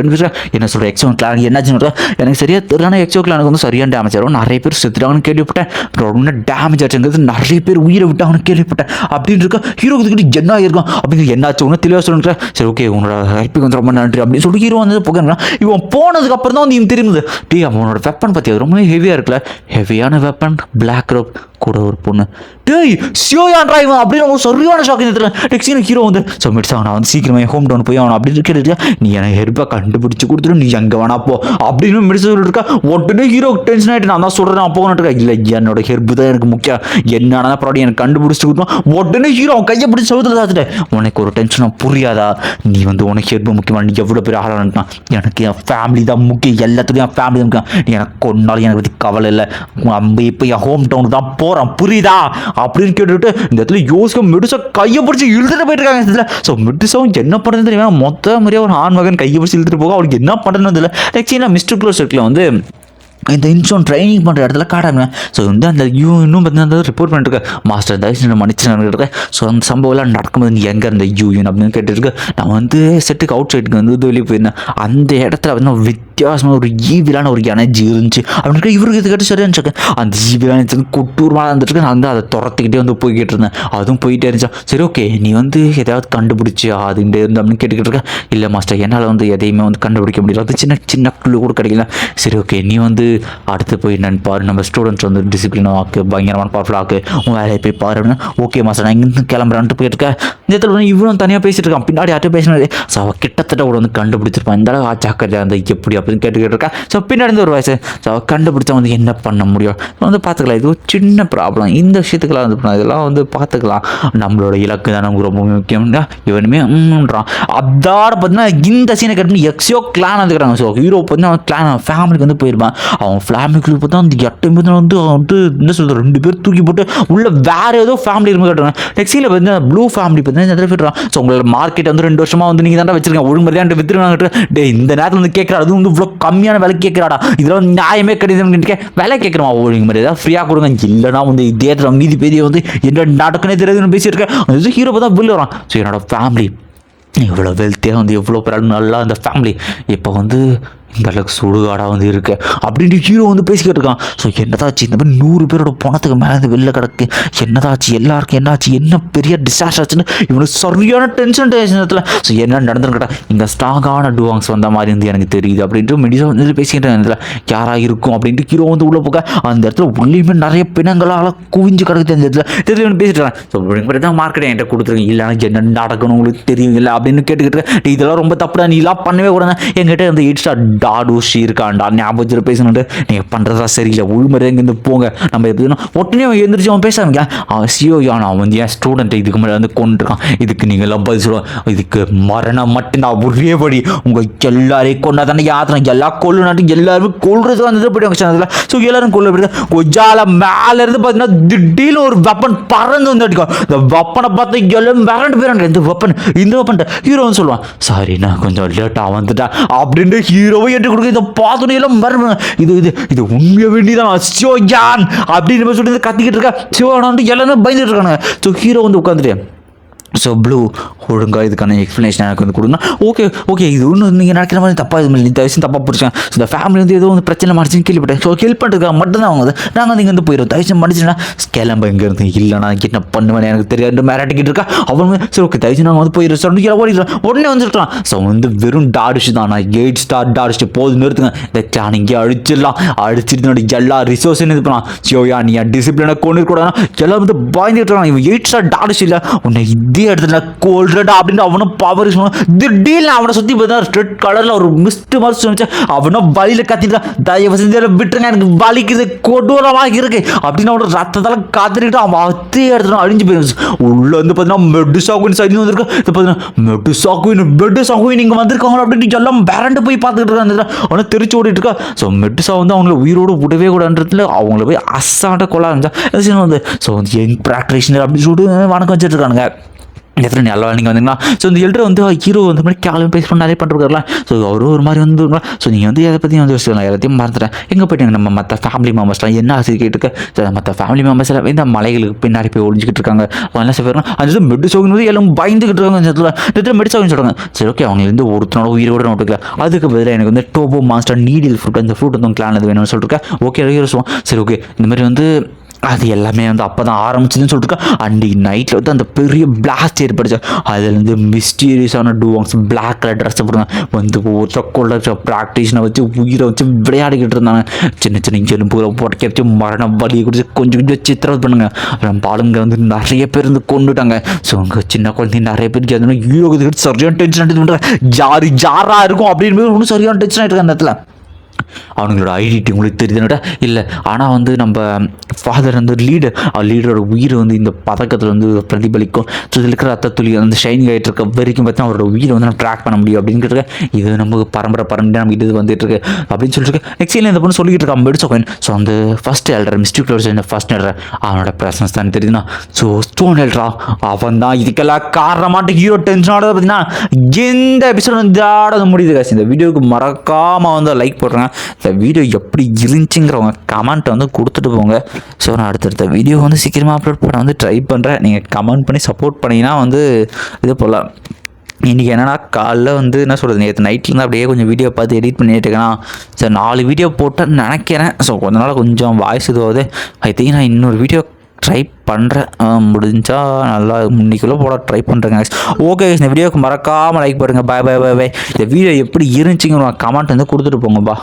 என்ன சொல்கிற எக்ஸோ கிளான் என்னாச்சுன்னு எனக்கு சரியா தெரியல எக்ஸோ கிளானுக்கு வந்து சரியான டேமேஜ் ஆகும் நிறைய பேர் செத்துட்டாங்கன்னு கேள்விப்பட்டேன். ரொம்ப டேமேஜ் ஆச்சுங்கிறது நிறைய பேர் உயிரை விட்டாங்கன்னு கேள்விப்பட்டேன். அப்படின்னு இருக்க ஹீரோக்கு கிட்ட என்ன ஆயிருக்கும் அப்படின்னு என்னாச்சு ஒன்று தெளிவாக சொல்லுங்க சரி ஓகே உன்னோட ஹெல்ப்புக்கு வந்து ரொம்ப நன்றி அப்படின்னு சொல்லிட்டு ஹீரோ வந்து போகிறாங்க இவன் போனதுக்கு அப்புறம் தான் வந்து தெரியுது. டீ அவனோட வெப்பன் பற்றி அது ரொம்ப ஹெவியாக இருக்குல்ல. ஹெவியான வெப்பன் பிளாக் ரோப் கூட ஒரு பொண்ணு. டேய் சியோயான்டா இவன் அப்படின்னு அவன் சரியான ஷாக் இந்த டெக்ஸின் ஹீரோ வந்து சோ மிட்ஸ் நான் வந்து சீக்கிரமே ஹோம் டவுன் போய் அவன் அப்படி கேட்டு நீ எனக்கு ஹெல்ப்பை கண்டுபிடிச்சு கொடுத்துட்டு நீ எங்கே வேணா போ. அப்படின்னு மெடிசன் சொல்லிட்டு இருக்கா உடனே ஹீரோ டென்ஷன் ஆகிட்டு நான் தான் சொல்கிறேன் நான் இருக்கா? இல்லை என்னோட ஹெல்ப் தான் எனக்கு முக்கியம். என்னன்னா ப்ராடி எனக்கு கண்டுபிடிச்சு கொடுத்தோம் உடனே ஹீரோ அவன் கையை பிடிச்சி சவுத்துல தாத்துட்டு உனக்கு ஒரு டென்ஷனாக புரியாதா? நீ வந்து உனக்கு ஹெல்ப் முக்கியமான நீ எவ்வளோ பெரிய ஆளான எனக்கு என் ஃபேமிலி தான் முக்கியம் எல்லாத்துக்கும் என் ஃபேமிலி தான் முக்கியம். நீ எனக்கு கொண்டாலும் எனக்கு பற்றி கவலை இல்லை. நம்ம இப்போ என் ஹோம் டவுனுக்கு தான் போகிறேன் புரியுதா? அப்படின்னு கேட்டுட்டு இந்த இடத்துல யோசிக்க மெடிசா கையை பிடிச்சி இழுத்துட்டு போயிட்டு இருக்காங்க இந்த ஸோ மெடிசாவும் என்ன பண்ணுறது தெரியுமா மொத்த மாதிரியே ஒரு ஆண்மகன் கையை பிடிச்சி இழுத்துட்டு போக அவளுக்கு என்ன பண்ணுறதுன்னு தெரியல. நெக்ஸ்ட் மிஸ்டர் க்ளோஸ் இருக்குல்ல வந்து இந்த இன்சூன் ட்ரைனிங் பண்ணுற இடத்துல காட்டாங்க ஸோ வந்து அந்த யூ இன்னும் பார்த்தீங்கன்னா ரிப்போர்ட் பண்ணிட்டு மாஸ்டர் தயவுசெய்து மன்னிச்சு ஸோ அந்த சம்பவம்லாம் நடக்கும்போது நீ எங்கே இருந்த யூஎன் அப்படின்னு கேட்டுருக்கு நான் வந்து செட்டுக்கு அவுட் சைடுக்கு வந்து வெளியே போயிருந்தேன். அந்த இடத்துல வந்து வித்தியாசமாக ஒரு ஈவிலான ஒரு எனர்ஜி இருந்துச்சு அப்படின்னு இவருக்கு இது கேட்டு சரியா இருந்துச்சு அந்த ஈவிலான எனர்ஜி வந்து இருந்துட்டு நான் வந்து அதை துரத்துக்கிட்டே வந்து போய்கிட்டு இருந்தேன் அதுவும் போயிட்டே இருந்துச்சா சரி ஓகே நீ வந்து எதாவது கண்டுபிடிச்சி அதுகிட்டே இருந்து அப்படின்னு கேட்டுக்கிட்டு இருக்க இல்லை மாஸ்டர் என்னால் வந்து எதையுமே வந்து கண்டுபிடிக்க முடியல அது சின்ன சின்ன குழு கூட கிடைக்கல சரி ஓகே நீ வந்து அடுத்து போய் என்னன்னு பாரு நம்ம ஸ்டூடெண்ட்ஸ் வந்து டிசிப்ளினாக ஆக்கு பயங்கரமான பவர்ஃபுல் ஆக்கு உன் வேலையை போய் பாரு அப்படின்னா ஓகே மாஸ்டர் நான் இங்கேருந்து கிளம்புறான்ட்டு போயிட்டு இருக்கேன் இந்த இடத்துல இவனும் தனியாக பேசிட்டு இருக்கான் பின்னாடி யார்ட்டும் பேசினாரு ஸோ அவள் கிட்டத்தட்ட கூட வந்து கண்டுபிடிச்சிருப்பான் இந்த அளவு ஜாக்கிரதையா அந்த எப்படி அப்படின்னு கேட்டுக்கிட்டு இருக்கா ஸோ பின்னாடி ஒரு வயசு ஸோ கண்டுபிடிச்சா வந்து என்ன பண்ண முடியும்? வந்து பார்த்துக்கலாம் இது ஒரு சின்ன ப்ராப்ளம் இந்த விஷயத்துக்கெல்லாம் வந்து இதெல்லாம் வந்து பார்த்துக்கலாம் நம்மளோட இலக்கு தான் நமக்கு ரொம்ப முக்கியம்னா இவனுமே ம்ன்றான். அதோட பார்த்தீங்கன்னா இந்த சீனை கட்டி எக்ஸியோ கிளான் வந்துக்கிறாங்க. ஸோ ஹீரோ பார்த்தீங்கன்னா அவன் கிளான் ஃபேமிலிக்கு வந்து போயிருப்பான். அவன் ஃபேமிலிக்குள்ள பார்த்தா அந்த எட்டு பேர் வந்து அவன் வந்து என்ன சொல்கிறது ரெண்டு பேர் தூக்கி போட்டு உள்ள வேறு ஏதோ ஃபேமிலி இருந்து கட்டுறாங்க நெக்ஸ்ட் சீனில் பார்த்தீங்கன்னா ப்ளூ ஃபேமிலி பார்த்தீங்கன்னா இடத்துல ஸோ உங்களோட மார்க்கெட் வந்து ரெண்டு வருஷமாக வந்து நீங்கள் தான் வச்சிருக்கீங்க ஒழுங்குமதியாண்டு வித்துருவாங்க டே இந்த நேரத்தில் வந்து கேட்குற அது வந்து இவ்வளோ கம்மியான விலை கேட்குறாடா? இதெல்லாம் வந்து நியாயமே கிடையாது கே விலை கேட்குறோம்? ஒழுங்கு மாதிரி ஏதாவது ஃப்ரீயாக கொடுங்க. இல்லைனா வந்து இதே நீதிபதியை மீதி வந்து என்ன நடக்குன்னே தெரியாதுன்னு பேசியிருக்கேன் அது ஹீரோ பார்த்தா பில் வரான் ஸோ என்னோட ஃபேமிலி இவ்வளோ வெல்த்தியாக வந்து எவ்வளோ பிறகு நல்லா அந்த ஃபேமிலி இப்போ வந்து இந்த அளவுக்கு சுடுகாடாக வந்து இருக்கு. அப்படின்ட்டு ஹீரோ வந்து பேசிக்கிட்டு இருக்கான். ஸோ என்னதாச்சு இந்த மாதிரி நூறு பேரோட பணத்துக்கு மேலே வந்து வெளில கிடக்கு? என்னதாச்சு? எல்லாருக்கும் என்னாச்சு? என்ன பெரிய டிசாஸ்டர் ஆச்சுன்னு இவனுக்கு சரியான டென்ஷன் டென்ஷனத்தில் ஸோ என்ன நடந்துன்னு கேட்டா இங்கே ஸ்ட்ராங்கான டுவாங்ஸ் வந்த மாதிரி இருந்து எனக்கு தெரியுது. அப்படின்ட்டு மெடிசா வந்து பேசிக்கிட்டு இடத்துல யாராக இருக்கும்? அப்படின்ட்டு ஹீரோ வந்து உள்ளே போக அந்த இடத்துல உள்ளேயுமே நிறைய பிணங்களால் குவிஞ்சு கிடக்குது அந்த இடத்துல. தெரிஞ்சு பேசிட்டு இருக்கான். ஸோ இப்படி தான் மார்க்கெட் என்கிட்ட கொடுத்துருங்க இல்லைனா என்ன நடக்கணும் உங்களுக்கு தெரியும் இல்லை அப்படின்னு கேட்டுக்கிட்டு இருக்க, இதெல்லாம் ரொம்ப தப்புடா. நீ எல்லாம் பண்ணவே கூடாது என்கிட்ட அந்த எயிட் ஸ்டார் டாடு இருக்கான்டா. ஞாபகத்தில் வச்சுட்டு பேசணுட்டு நீங்கள் பண்ணுறதா சரியில்லை. உள்முறை இங்கேருந்து போங்க. நம்ம எப்படின்னா உடனே அவன் எழுந்திரிச்சு அவன் பேச அவன் சியோ யான் அவன் வந்து என் ஸ்டூடெண்ட் இதுக்கு முன்னாடி வந்து கொண்டுருக்கான் இதுக்கு நீங்கள் எல்லாம் பதில் சொல்லுவோம் இதுக்கு மரணம் மட்டும்தான் ஒரேபடி உங்கள் எல்லாரையும் கொண்டா தானே யாத்திரம் எல்லா நாட்டும் எல்லாருமே கொள்றதுக்கு வந்து போயிடுவாங்க சேனத்தில் ஸோ எல்லாரும் கொள்ள போயிட்டு கொஜால மேலே இருந்து பார்த்தீங்கன்னா திடீர்னு ஒரு வெப்பன் பறந்து வந்து அடிக்கும். இந்த வெப்பனை பார்த்து எல்லாம் மிரண்டு போயிறாங்க இந்த வெப்பன் இந்த வெப்பன் ஹீரோன்னு சொல்லுவான். சாரி நான் கொஞ்சம் லேட்டாக வந்துட்டேன். அப்படின்ட்டு ஹீரோவை ஏற்றுக் கொடுக்க இதை பார்த்தோன்னே எல்லாம் இது இது இது உண்மையை வேண்டிதான். யான் அப்படின்னு போய் சொல்லிட்டு கத்திக்கிட்டு இருக்கா. சிவகான வந்து எல்லாமே பயந்துட்டு இருக்காங்க ஸோ ஹீரோ வந்து உட்காந்துட்டு ஸோ ப்ளூ ஒழுங்காக இதுக்கான எக்ஸ்ப்ளனேஷன் எனக்கு வந்து கொடுங்க. ஓகே ஓகே இது ஒன்றும் நீங்கள் நினைக்கிற மாதிரி தப்பாக இது மாதிரி தயவுசு தப்பாக பிடிச்சேன் ஸோ இந்த ஃபேமிலி வந்து ஏதோ வந்து பிரச்சனை மாறிச்சுன்னு கேள்விப்பட்டேன். ஸோ ஹெல்ப் பண்ணுறதுக்காக மட்டும்தான் அவங்க வந்து நாங்கள் வந்து இங்கேருந்து போயிடும் தயவுசு மடிச்சுன்னா கிளம்ப இங்கேருந்து இல்லை நான் என்ன பண்ணுவேன் எனக்கு தெரியாது. மிரட்டிக்கிட்டு இருக்கா? அவங்க சரி ஓகே தயவுசு நாங்கள் வந்து போயிடும் ரெஸ்டாரண்ட் ஓடிக்கலாம் உடனே வந்துருக்கலாம். ஸோ வந்து வெறும் டாடிஷ் தான் நான் எயிட் ஸ்டார் டாடிஷ் போது நிறுத்துங்க இந்த கிளான் இங்கே அழிச்சிடலாம் அழிச்சிட்டு எல்லா ரிசோர்ஸையும் இது பண்ணலாம். சியோயா நீ டிசிப்ளினை கொண்டு கூடாதான் எல்லாம் வந்து பயந்துட்டு இருக்கான் இவன் எயிட் ஸ்டார் டாடிஷ் இல்லை. உன்னை இதே இதே இடத்துல கோல்ட் ரெட் அப்படின்னு அவனும் பவர் யூஸ் பண்ணுவான். திடீர்னு அவனை சுற்றி பார்த்தா ரெட் கலரில் ஒரு மிஸ்ட் மாதிரி சொன்னிச்சு அவனும் வழியில் கத்திட்டான் தயவு செஞ்சு விட்டுருங்க எனக்கு வலிக்குது கொடூரமாக இருக்கு. அப்படின்னு அவனோட ரத்தத்தால் காத்திரிக்கிட்டு அவன் அதே இடத்துல அழிஞ்சு போயிருந்துச்சு உள்ள வந்து பார்த்தீங்கன்னா மெட்டு குயின் சைடு வந்திருக்கு. இது பார்த்தீங்கன்னா மெடுசா குயின் மெட்டு குயின் இங்கே வந்திருக்காங்க அப்படின்னு எல்லாம் பேரண்டு போய் பார்த்துக்கிட்டு இருக்காங்க அவனை தெரிச்சு ஓடிட்டு இருக்கா. ஸோ மெடுசா வந்து அவங்கள உயிரோடு விடவே கூடாதுன்றதுல அவங்கள போய் அசாண்ட கொள்ள ஆரம்பிச்சா வந்து? ஸோ வந்து யங் ப்ராக்டிஷனர் அப்படின்னு சொல்லிட்டு வணக்கம் வச்சுட்டு இருக்கானுங்க. டெஃபினட் நல்லா நீங்கள் வந்தீங்கன்னா ஸோ இந்த எல்டர் வந்து ஹீரோ வந்து மாதிரி கேளும் பேஸ் பண்ணி நிறைய பண்ணிருக்காருல ஸோ அவரும் ஒரு மாதிரி வந்து ஸோ நீங்கள் வந்து எதை பற்றி வந்து யோசிக்கலாம் எல்லாத்தையும் மறந்துட்டேன். எங்கே போயிட்டாங்க நம்ம மற்ற ஃபேமிலி மெம்பர்ஸ்லாம் என்ன ஆசை கேட்டுக்க ஸோ மற்ற ஃபேமிலி மெம்பர்ஸ் எல்லாம் இந்த மலைகளுக்கு பின்னாடி போய் ஒழிஞ்சிக்கிட்டு இருக்காங்க. அவங்க என்ன செய்வாங்க அது மெட்டு சோகம் வந்து எல்லாம் பயந்துக்கிட்டு இருக்காங்க இந்த இடத்துல. இந்த இடத்துல மெட்டு சோகம் சொல்கிறாங்க சரி ஓகே அவங்க ஒருத்தனோட உயிரோட நோட்டுக்கல அதுக்கு பதிலாக எனக்கு வந்து டோபோ மாஸ்டர் நீடில் ஃப்ரூட் அந்த ஃப்ரூட் வந்து கிளான் அது வேணும்னு சொல்லிட்டு ஓகே யோசிப்போம் சரி ஓகே இந்த மாதிரி வந்து அது எல்லாமே வந்து அப்போ தான் ஆரம்பிச்சதுன்னு சொல்லிட்டு அன்றைக்கி நைட்டில் வந்து அந்த பெரிய பிளாஸ்ட் ஏற்படுச்சு. அதுலேருந்து மிஸ்டீரியஸான டூவாங்ஸ் பிளாக் கலர் ட்ரெஸ் போட்டுருந்தாங்க. வந்து ஒருத்தர் கொள்ள ப்ராக்டிஷனை வச்சு உயிரை வச்சு விளையாடிக்கிட்டு இருந்தாங்க. சின்ன சின்ன எலும்புகளை போட்டு வச்சு மரண வலியை குடிச்சு கொஞ்சம் கொஞ்சம் சித்திரவதை பண்ணுங்க. அப்புறம் பாலுங்க வந்து நிறைய பேர் வந்து கொண்டுட்டாங்க. ஸோ அங்கே சின்ன குழந்தைங்க நிறைய பேர் சேர்ந்து ஹீரோக்கு சரியான டென்ஷன் ஆகிட்டு பண்ணுறாங்க ஜாரி யாராக இருக்கும் அப்படின்னு ஒன்றும் சரியான டென்ஷன் ஆகிட்டு அந்த இடத்துல. அவனுங்களோட ஐடென்டி உங்களுக்கு தெரியுதுன்னுட்டா இல்லை ஆனால் வந்து நம்ம ஃபாதர் வந்து லீடர் லீடரோட உயிர் வந்து இந்த பதக்கத்தில் வந்து பிரதிபலிக்கும். ஸோ இதில் இருக்கிற ரத்த துளி அந்த ஷைனிங் ஆகிட்டு இருக்க வரைக்கும் பார்த்தா அவரோட உயிரை வந்து நம்ம ட்ராக் பண்ண முடியும் அப்படிங்கிறது இது நமக்கு பரம்பரை பரம்பரை நம்ம இது வந்துட்டு இருக்கு அப்படின்னு சொல்லிட்டு நெக்ஸ்ட் இந்த பொண்ணு சொல்லிட்டு இருக்கான் மெடிசோ கோயின் ஸோ அந்த ஃபர்ஸ்ட் எல்டர் மிஸ்டிக் க்ளோஸ் இந்த ஃபஸ்ட் எல்டர் அவனோட ப்ரெசன்ஸ் தான் தெரியுதுன்னா ஸோ ஸ்டோன் எல்ட்ரா அவன் தான் இதுக்கெல்லாம் காரணமாட்டு ஹீரோ டென்ஷனோட பார்த்தீங்கன்னா எந்த எபிசோட் வந்து ஆட முடியுது காசு இந்த வீடியோவுக்கு மறக்காமல் வந்து லைக் போடுறேன் இந்த வீடியோ எப்படி இருந்துச்சுங்கிறவங்க கமெண்ட் வந்து கொடுத்துட்டு போங்க. ஸோ நான் அடுத்தடுத்த வீடியோ வந்து சீக்கிரமாக அப்லோட் பண்ண வந்து ட்ரை பண்ணுறேன் நீங்கள் கமெண்ட் பண்ணி சப்போர்ட் பண்ணிங்கன்னா வந்து இது போல் இன்றைக்கி என்னென்னா காலைல வந்து என்ன சொல்கிறது நேற்று நைட்லேருந்து அப்படியே கொஞ்சம் வீடியோ பார்த்து எடிட் பண்ணிட்டு இருக்கேன்னா நாலு வீடியோ போட்டேன்னு நினைக்கிறேன். ஸோ கொஞ்ச நாள் கொஞ்சம் வாய்ஸ் இதுவாகுது. ஐ திங்க் நான் இன்னொரு வீடியோ ட்ரை பண்ணுறேன் முடிஞ்சால் நல்லா இன்னைக்குள்ளே போட ட்ரை பண்ணுறேங்க ஓகே இந்த வீடியோக்கு மறக்காமல் லைக் பண்ணுங்கள் பாய் பாய் பாய் பாய் இந்த வீடியோ எப்படி இருந்துச்சுங்க கமெண்ட் வந்து கொடுத்துட்டு போங்கப்பா.